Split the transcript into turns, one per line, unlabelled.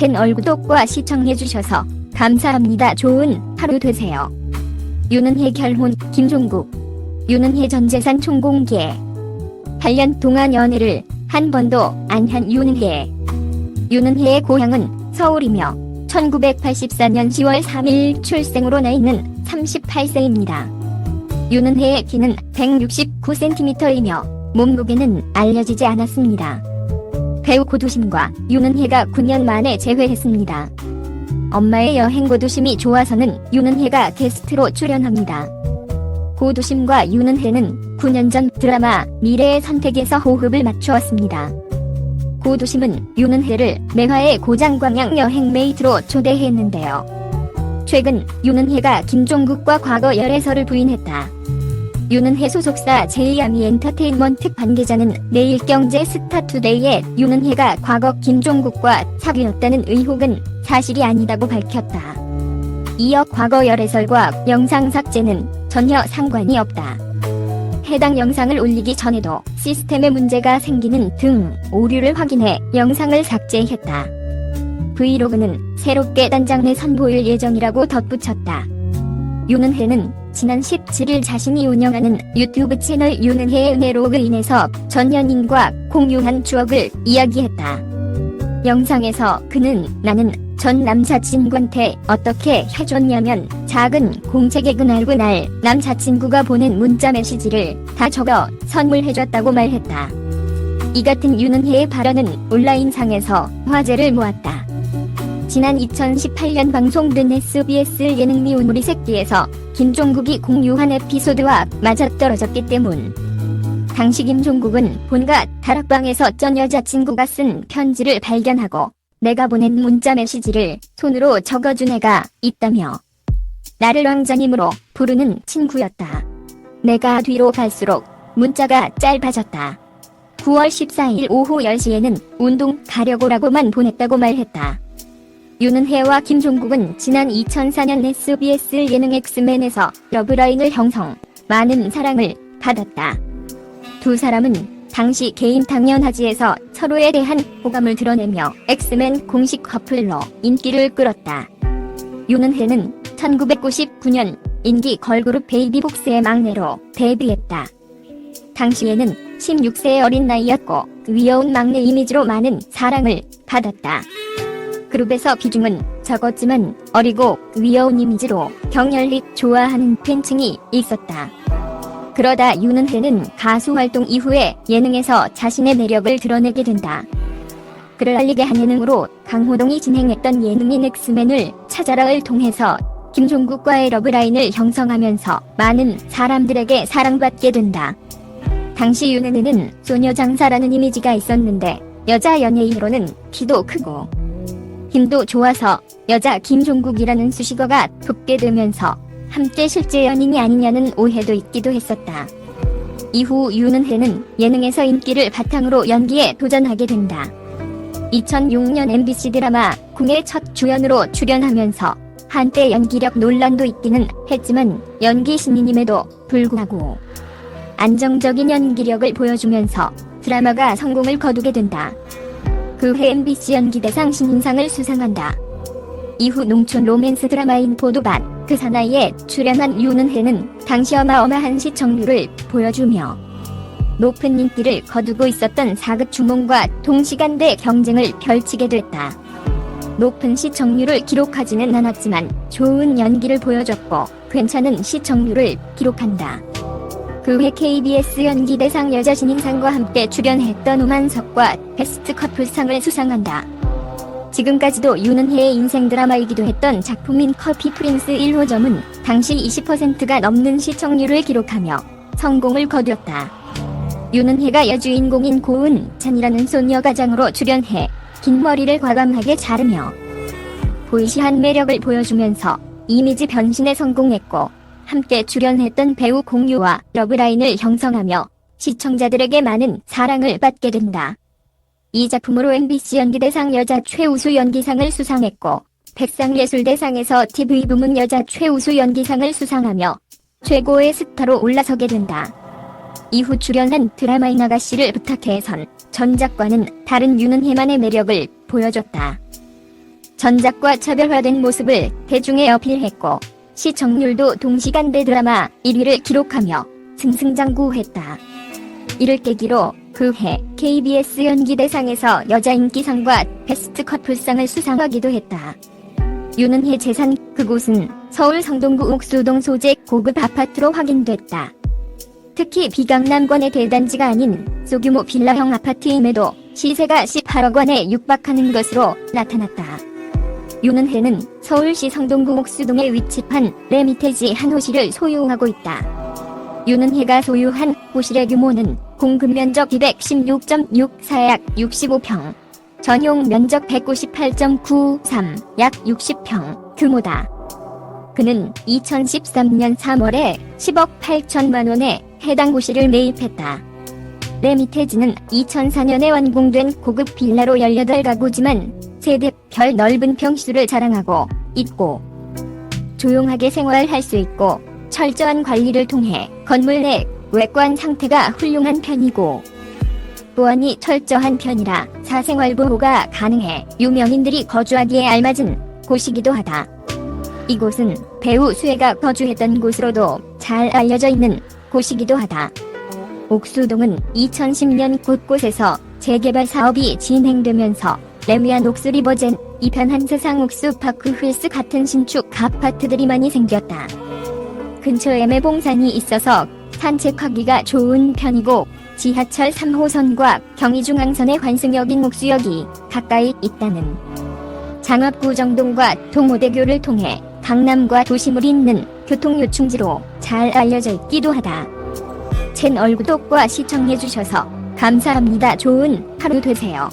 채널 구독과 시청해주셔서 감사합니다. 좋은 하루 되세요. 윤은혜 결혼, 김종국. 윤은혜 전 재산 총공개. 8년 동안 연애를 한 번도 안한 윤은혜. 윤은혜의 고향은 서울이며 1984년 10월 3일 출생으로 나이는 38세입니다. 윤은혜의 키는 169cm이며 몸무게는 알려지지 않았습니다. 배우 고두심과 윤은혜가 9년 만에 재회했습니다. 엄마의 여행 고두심이 좋아서는 윤은혜가 게스트로 출연합니다. 고두심과 윤은혜는 9년 전 드라마 미래의 선택에서 호흡을 맞추었습니다. 고두심은 윤은혜를 매화의 고장광양 여행 메이트로 초대했는데요. 최근 윤은혜가 김종국과 과거 열애설을 부인했다. 윤은혜 소속사 제이아미 엔터테인먼트 관계자는 내일경제 스타투데이에 윤은혜가 과거 김종국과 사귀었다는 의혹은 사실이 아니다고 밝혔다. 이어 과거 열애설과 영상 삭제는 전혀 상관이 없다. 해당 영상을 올리기 전에도 시스템에 문제가 생기는 등 오류를 확인해 영상을 삭제했다. 브이로그는 새롭게 단장내 선보일 예정이라고 덧붙였다. 윤은혜는 지난 17일 자신이 운영하는 유튜브 채널 윤은혜의 은혜로 인해서 전 연인과 공유한 추억을 이야기했다. 영상에서 그는 나는 전 남자친구한테 어떻게 해줬냐면 작은 공책에 그날 그날 남자친구가 보낸 문자 메시지를 다 적어 선물해줬다고 말했다. 이 같은 윤은혜의 발언은 온라인상에서 화제를 모았다. 지난 2018년 방송된 SBS 예능 미운 우리 새끼에서 김종국이 공유한 에피소드와 맞아떨어졌기 때문. 당시 김종국은 본가 다락방에서 전 여자친구가 쓴 편지를 발견하고 내가 보낸 문자 메시지를 손으로 적어준 애가 있다며 나를 왕자님으로 부르는 친구였다. 내가 뒤로 갈수록 문자가 짧아졌다. 9월 14일 오후 10시에는 운동 가려고라고만 보냈다고 말했다. 윤은혜와 김종국은 지난 2004년 SBS 예능 엑스맨에서 러브라인을 형성, 많은 사랑을 받았다. 두 사람은 당시 개인 당연하지에서 서로에 대한 호감을 드러내며 엑스맨 공식 커플로 인기를 끌었다. 윤은혜는 1999년 인기 걸그룹 베이비복스의 막내로 데뷔했다. 당시에는 16세의 어린 나이였고 위여운 막내 이미지로 많은 사랑을 받았다. 그룹에서 비중은 적었지만 어리고 위여운 이미지로 격렬히 좋아하는 팬층이 있었다. 그러다 윤은혜는 가수 활동 이후에 예능에서 자신의 매력을 드러내게 된다. 그를 알리게 한 예능으로 강호동이 진행했던 예능인 엑스맨을 찾아라를 통해서 김종국과의 러브라인을 형성하면서 많은 사람들에게 사랑받게 된다. 당시 윤은혜는 소녀 장사라는 이미지가 있었는데 여자 연예인으로는 키도 크고 힘도 좋아서 여자 김종국이라는 수식어가 붙게 되면서 함께 실제 연인이 아니냐는 오해도 있기도 했었다. 이후 윤은혜는 예능에서 인기를 바탕으로 연기에 도전하게 된다. 2006년 MBC 드라마 궁의 첫 주연으로 출연하면서 한때 연기력 논란도 있기는 했지만 연기 신인임에도 불구하고 안정적인 연기력을 보여주면서 드라마가 성공을 거두게 된다. 그 해 MBC 연기대상 신인상을 수상한다. 이후 농촌 로맨스 드라마인 보도밭 그 사나이에 출연한 윤은혜는 당시 어마어마한 시청률을 보여주며 높은 인기를 거두고 있었던 사극 주몽과 동시간대 경쟁을 펼치게 됐다. 높은 시청률을 기록하지는 않았지만 좋은 연기를 보여줬고 괜찮은 시청률을 기록한다. 그 해 KBS 연기대상 여자 신인상과 함께 출연했던 우만석과 베스트 커플상을 수상한다. 지금까지도 윤은혜의 인생 드라마이기도 했던 작품인 커피 프린스 1호점은 당시 20%가 넘는 시청률을 기록하며 성공을 거두었다. 윤은혜가 여주인공인 고은찬이라는 소녀 가장으로 출연해 긴 머리를 과감하게 자르며 보이시한 매력을 보여주면서 이미지 변신에 성공했고 함께 출연했던 배우 공유와 러브라인을 형성하며 시청자들에게 많은 사랑을 받게 된다. 이 작품으로 MBC 연기대상 여자 최우수 연기상을 수상했고 백상예술대상에서 TV 부문 여자 최우수 연기상을 수상하며 최고의 스타로 올라서게 된다. 이후 출연한 드라마인 아가씨를 부탁해선 전작과는 다른 윤은혜만의 매력을 보여줬다. 전작과 차별화된 모습을 대중에 어필했고 시청률도 동시간대 드라마 1위를 기록하며 승승장구했다. 이를 계기로 그해 KBS 연기대상에서 여자 인기상과 베스트 커플상을 수상하기도 했다. 윤은혜 재산 그곳은 서울 성동구 옥수동 소재 고급 아파트로 확인됐다. 특히 비강남권의 대단지가 아닌 소규모 빌라형 아파트임에도 시세가 18억 원에 육박하는 것으로 나타났다. 윤은혜는 서울시 성동구 옥수동에 위치한 레미테지 한 호실을 소유하고 있다. 윤은혜가 소유한 호실의 규모는 공급 면적 216.64약 65평, 전용 면적 198.93, 약 60평 규모다. 그는 2013년 3월에 10억 8천만 원에 해당 호실을 매입했다. 레미테지는 2004년에 완공된 고급 빌라로 18가구지만 세대별 넓은 평수를 자랑하고 있고 조용하게 생활할 수 있고 철저한 관리를 통해 건물 내 외관 상태가 훌륭한 편이고 보안이 철저한 편이라 사생활 보호가 가능해 유명인들이 거주하기에 알맞은 곳이기도 하다. 이곳은 배우 수혜가 거주했던 곳으로도 잘 알려져 있는 곳이기도 하다. 옥수동은 2010년 곳곳에서 재개발 사업이 진행되면서 레미안 옥수리버젠, 이편한 세상 옥수 파크 힐스 같은 신축 아파트들이 많이 생겼다. 근처에 매봉산이 있어서 산책하기가 좋은 편이고 지하철 3호선과 경의중앙선의 환승역인 옥수역이 가까이 있다는 장업구 정동과 동호대교를 통해 강남과 도심을 잇는 교통요충지로 잘 알려져 있기도 하다. 채널 구독과 시청해주셔서 감사합니다. 좋은 하루 되세요.